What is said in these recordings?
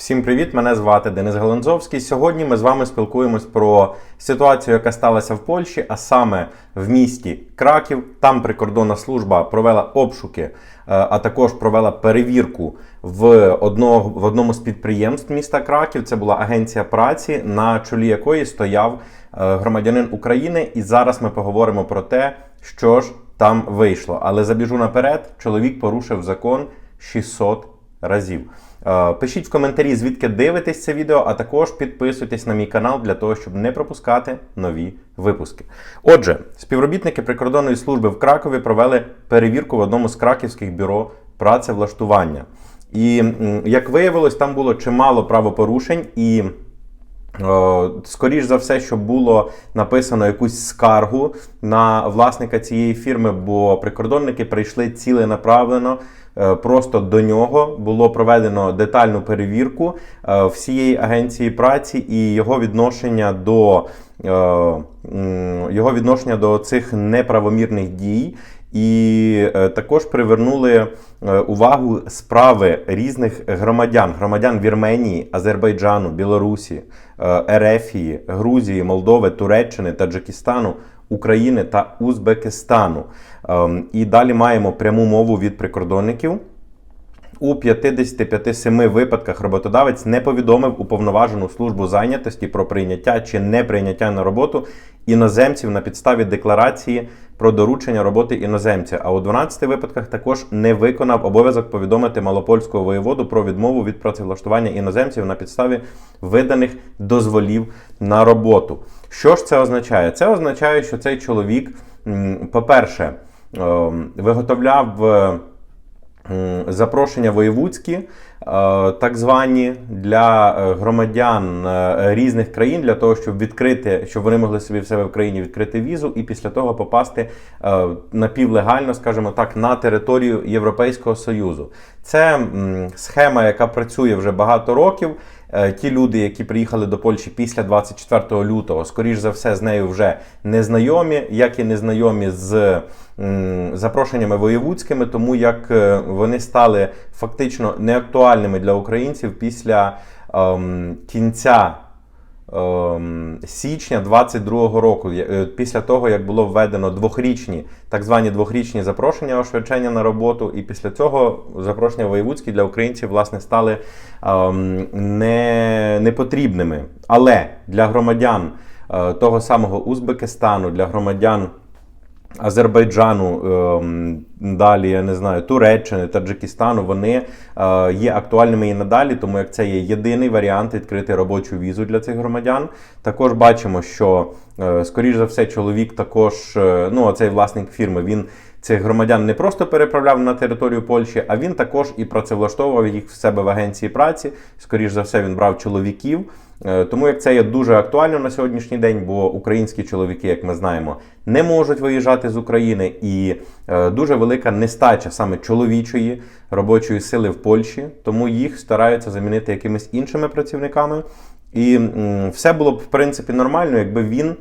Всім привіт! Мене звати Денис Галанзовський. Сьогодні ми з вами спілкуємось про ситуацію, яка сталася в Польщі, а саме в місті Краків. Там прикордонна служба провела обшуки, е, а також провела перевірку в одного в одному з підприємств міста Краків. Це була агенція праці, на чолі якої стояв е, громадянин України. І зараз ми поговоримо про те, що ж там вийшло. Але забіжу наперед, чоловік порушив закон 600 разів. Е, Пишіть в коментарі, звідки дивитесь це відео, а також підписуйтесь на мій канал для того, щоб не пропускати нові випуски. Отже, співробітники прикордонної служби в Кракові провели перевірку в одному з краківських бюро працевлаштування. І як виявилось, там було чимало правопорушень і. Е, Скоріш за все, що було написано якусь скаргу на власника цієї фірми, бо прикордонники прийшли ціленаправлено. е, Просто до нього було проведено детальну перевірку е, всієї агенції праці і його відношення до його відношення до цих неправомірних дій. І е, також привернули е, увагу справи різних громадян: громадян Вірменії, Азербайджану, Білорусі, е, Ерефії, Грузії, Молдови, Туреччини, Таджикистану, України та Узбекистану. Ем, І далі маємо пряму мову від прикордонників. У 55-7 випадках роботодавець не повідомив уповноважену службу зайнятості про прийняття чи неприйняття на роботу іноземців на підставі декларації про доручення роботи іноземця. А у 12 випадках також не виконав обов'язок повідомити малопольського воєводу про відмову від працевлаштування іноземців на підставі виданих дозволів на роботу. Що ж це означає? Це означає, що цей чоловік, по-перше, ем, виготовляв. Е, запрошення воєвудські, е, так звані для е, громадян різних країн, для того, щоб відкрити, щоб вони могли собі в себе в країні відкрити візу і після того попасти напівлегально, скажімо так, на територію Європейського Союзу. Це схема, яка працює вже багато років. Е, Ті люди, які приїхали до Польщі після 24 лютого, скоріш за все, з нею вже не знайомі, як і не знайомі з запрошеннями воєвудськими, тому як е, вони стали фактично неактуальними для українців після ем, кінця січня 22-го року, е, після того, як було введено двохрічні, так звані двохрічні запрошення ошвидчення на роботу, і після цього запрошення воєвудські для українців власне стали ем, не, непотрібними. Але для громадян е, того самого Узбекистану, для громадян. Азербайджану, ем, далі я не знаю, Туреччини, Таджикистану, вони е, є актуальними і надалі, тому як це є єдиний варіант відкрити робочу візу для цих громадян. Також бачимо, що е, скоріш за все, чоловік також, е, ну оцей власник фірми, він цих громадян не просто переправляв на територію Польщі, а він також і працевлаштовував їх в себе в агенції праці. Скоріш за все, він брав чоловіків. Е, Тому як це є дуже актуально на сьогоднішній день, бо українські чоловіки, як ми знаємо, не можуть виїжджати з України, і е, дуже велика нестача саме чоловічої робочої сили в Польщі, тому їх стараються замінити якимись іншими працівниками. І все було б в принципі нормально, якби він.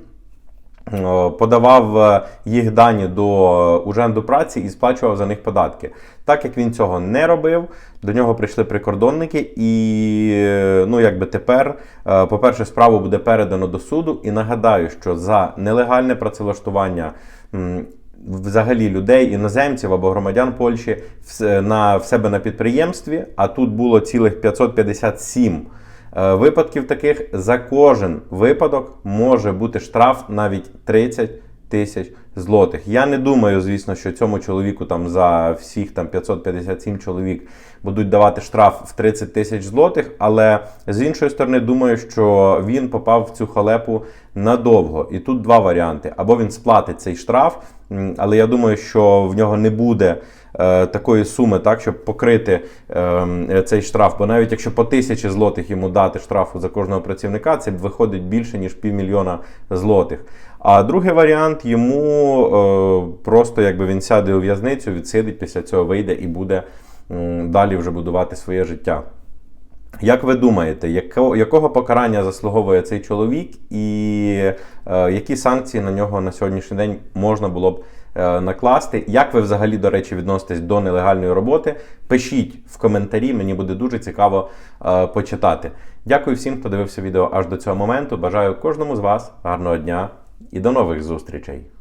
Е, подавав е, їх дані до е, Уженду праці і сплачував за них податки. Так як він цього не робив, до нього прийшли прикордонники, і ну якби тепер, по-перше, справу буде передано до суду. І нагадаю, що за нелегальне працевлаштування. Взагалі людей, іноземців або громадян Польщі на в себе на підприємстві, а тут було цілих 557 Е, Випадків таких за кожен випадок може бути штраф навіть 30 тисяч злотих. Я не думаю, звісно, що цьому чоловіку там за всіх там 557 чоловік будуть давати штраф в 30 тисяч злотих, але з іншої сторони, думаю, що він попав в цю халепу надовго. І тут два варіанти: або він сплатить цей штраф, але я думаю, що в нього не буде е, такої суми, так, щоб покрити е, цей штраф. Бо навіть якщо по тисячі злотих йому дати штрафу за кожного працівника, це виходить більше, ніж півмільйона злотих. А другий варіант йому е, просто якби він сяде у в'язницю, відсидить, після цього вийде і буде далі вже будувати своє життя. Як ви думаєте, яко, якого покарання заслуговує цей чоловік, і е, які санкції на нього на сьогоднішній день можна було б е, накласти. Як ви взагалі, до речі, відноситесь до нелегальної роботи? Пишіть в коментарі, мені буде дуже цікаво е, почитати. Дякую всім, хто дивився відео аж до цього моменту. Бажаю кожному з вас гарного дня і до нових зустрічей!